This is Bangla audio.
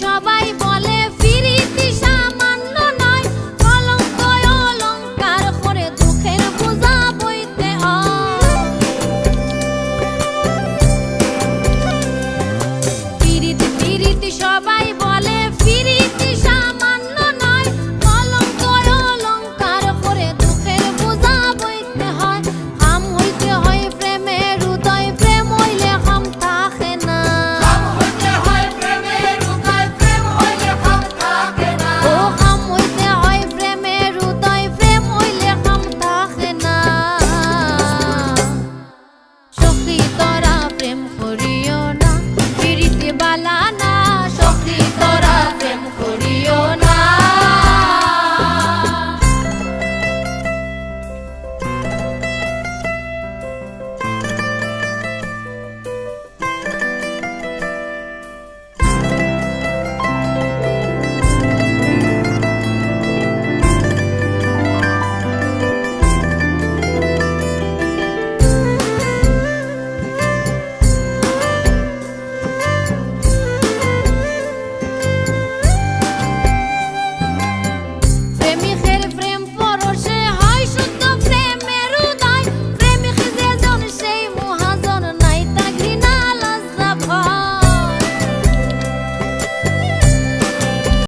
সবাই বলে ফিরিতি সামান্য নয় কলঙ্ক অলঙ্কার করে দুঃখের বোঝা বইতে ফিরিতি ফিরিতি সবাই